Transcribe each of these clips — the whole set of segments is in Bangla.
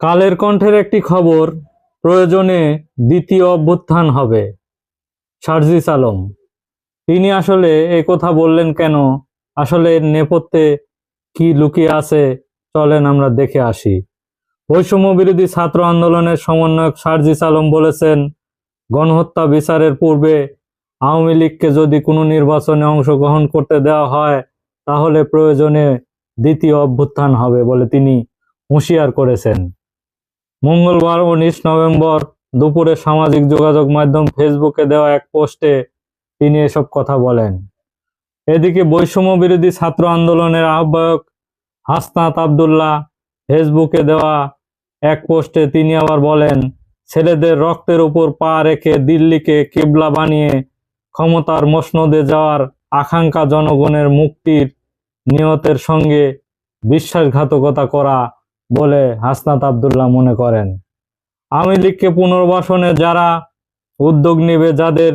কালের কণ্ঠের একটি খবর প্রয়োজনে দ্বিতীয় অভ্যুত্থান হবে। সার্জিস আলম, তিনি আসলে এই কথা বললেন কেন? আসলে নেপথ্যে কি লুকিয়ে আছে? চলেন আমরা দেখে আসি। বৈষম্য বিরোধী ছাত্র আন্দোলনের সমন্বয়ক সার্জিস আলম বলেছেন, গণহত্যা বিচারের পূর্বে আওয়ামী লীগকে যদি কোনো নির্বাচনে অংশগ্রহণ করতে দেওয়া হয়, তাহলে প্রয়োজনে দ্বিতীয় অভ্যুত্থান হবে বলে তিনি হুঁশিয়ার করেছেন। মঙ্গলবার উনিশ নভেম্বর দুপুরে সামাজিক যোগাযোগ মাধ্যম ফেসবুকে দেওয়া এক পোস্টে তিনি এসব কথা বলেন। এদিকে বৈষম্য বিরোধী ছাত্র আন্দোলনের আহ্বায়ক হাসনাত আবদুল্লাহ ফেসবুকে দেওয়া এক পোস্টে তিনি আবার বলেন, ছেলেদের রক্তের উপর পা রেখে দিল্লিকে কেবলা বানিয়ে ক্ষমতার মসনদে যাওয়ার আকাঙ্ক্ষা জনগণের মুক্তির নিয়তের সঙ্গে বিশ্বাসঘাতকতা করা বলে হাসনাত আবদুল্লাহ মনে করেন। আওয়ামী লীগকে পুনর্বাসনে যারা উদ্যোগ নেবে, যাদের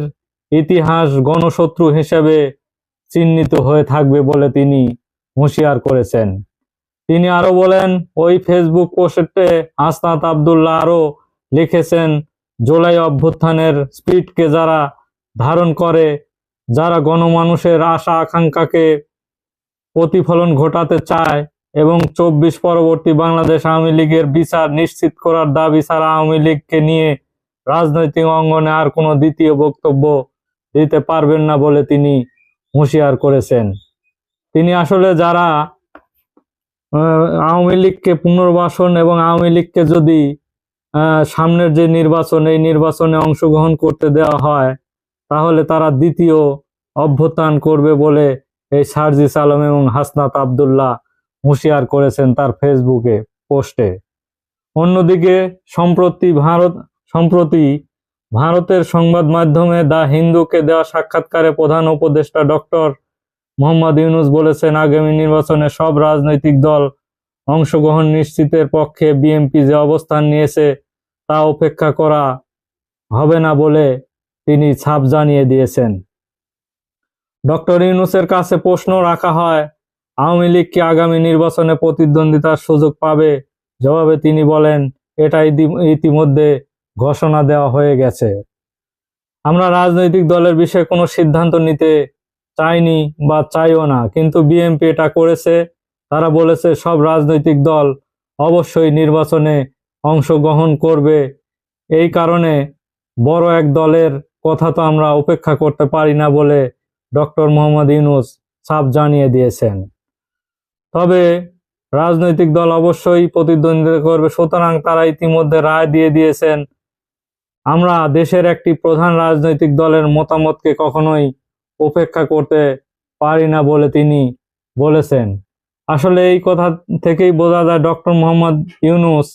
ইতিহাস গণশত্রু হিসেবে চিহ্নিত হয়ে থাকবে বলে তিনি হুঁশিয়ার করেছেন। তিনি আরও বলেন, ওই ফেসবুক পোস্টে হাসনাত আবদুল্লাহ আরও লিখেছেন, জুলাই অভ্যুত্থানের স্পিডকে যারা ধারণ করে, যারা গণমানুষের আশা আকাঙ্ক্ষাকে প্রতিফলন ঘটাতে চায় এবং চব্বিশ পরবর্তী বাংলাদেশ আওয়ামী লীগের বিচার নিশ্চিত করার দাবি ছাড়া আওয়ামী লীগকে নিয়ে রাজনৈতিক অঙ্গনে আর কোনো দ্বিতীয় বক্তব্য দিতে পারবেন না বলে তিনি হুঁশিয়ার করেছেন। তিনি আসলে যারা আওয়ামী লীগকে পুনর্বাসন এবং আওয়ামী লীগকে যদি সামনের যে নির্বাচন, এই নির্বাচনে অংশগ্রহণ করতে দেওয়া হয়, তাহলে তারা দ্বিতীয় অভ্যুত্থান করবে বলে এই সার্জিস আলম এবং হাসনাত আবদুল্লাহ হুঁশিয়ার করেছেন তার ফেসবুকে পোস্টে। অন্যদিকে, সম্প্রতি ভারত, সম্প্রতি ভারতের সংবাদ মাধ্যমে দা হিন্দুকে দেওয়া সাক্ষাৎকারে প্রধান উপদেষ্টা ডক্টর মোহাম্মদ ইউনুস বলেছেন, আগামী নির্বাচনে সব রাজনৈতিক দল অংশগ্রহণ নিশ্চিতের পক্ষে বিএনপি যে অবস্থান নিয়েছে তা উপেক্ষা করা হবে না বলে তিনি ছাপ জানিয়ে দিয়েছেন। ডক্টর ইউনুসের কাছে প্রশ্ন রাখা হয় আওয়ামী লীগ কি আগামী নির্বাচনে প্রতিদ্বন্দ্বিতার সুযোগ পাবে? জবাবে তিনি বলেন এটা ইতি- ইতিমধ্যে ঘোষণা দেওয়া হয়ে গেছে। আমরা রাজনৈতিক দলের বিষয়ে কোনো সিদ্ধান্ত নিতে চাইনি বা চাইও না, কিন্তু বিএনপি এটা করেছে। তারা বলেছে, সব রাজনৈতিক দল অবশ্যই নির্বাচনে অংশগ্রহণ করবে। এই কারণে বড় এক দলের কথা তো আমরা উপেক্ষা করতে পারি না বলে ডক্টর মোহাম্মদ ইউনুস ছাপ জানিয়ে দিয়েছেন। তবে রাজনৈতিক দল অবশ্যই প্রতিদ্বন্দ্বিতা করবে, সুতরাং তারা ইতিমধ্যে রায় দিয়ে দিয়েছেন। আমরা দেশের একটি প্রধান রাজনৈতিক দলের মতামতকে কখনোই উপেক্ষা করতে পারি না বলে তিনি বলেছেন। আসলে এই কথা থেকেই বোঝা যায়, ডক্টর মোহাম্মদ ইউনুস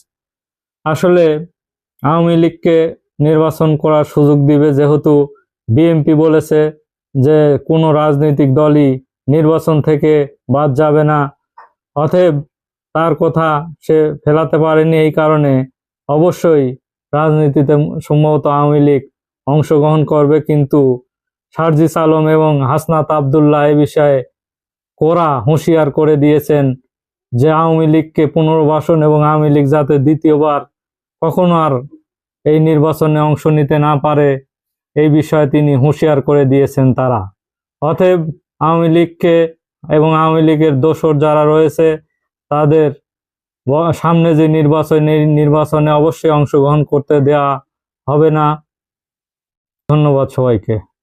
আসলে আওয়ামী লীগকে নির্বাচন করার সুযোগ দিবে, যেহেতু বিএনপি বলেছে যে কোনো রাজনৈতিক দলই নির্বাচন থেকে বাদ যাবে না। অতএব তার কথা সে ফেলাতে পারেনি এই কারণে অবশ্যই রাজনীতিতে সম্ভবত আওয়ামী লীগ অংশগ্রহণ করবে, কিন্তু সার্জিস আলম এবং হাসনাত আবদুল্লাহ এ বিষয়ে কোরা হুঁশিয়ার করে দিয়েছেন যে আওয়ামী লীগকে পুনর্বাসন এবং আওয়ামী লীগ যাতে দ্বিতীয়বার কখনো আর এই নির্বাচনে অংশ নিতে না পারে, এই বিষয়ে তিনি হুঁশিয়ার করে দিয়েছেন তারা। অতএব আওয়ামী লীগকে এবং আওয়ামী লীগের দোসর যারা রয়েছে, তাদের সামনে যে নির্বাচন, নির্বাচনে অবশ্যই অংশগ্রহণ করতে দেয়া হবে না। ধন্যবাদ সবাইকে।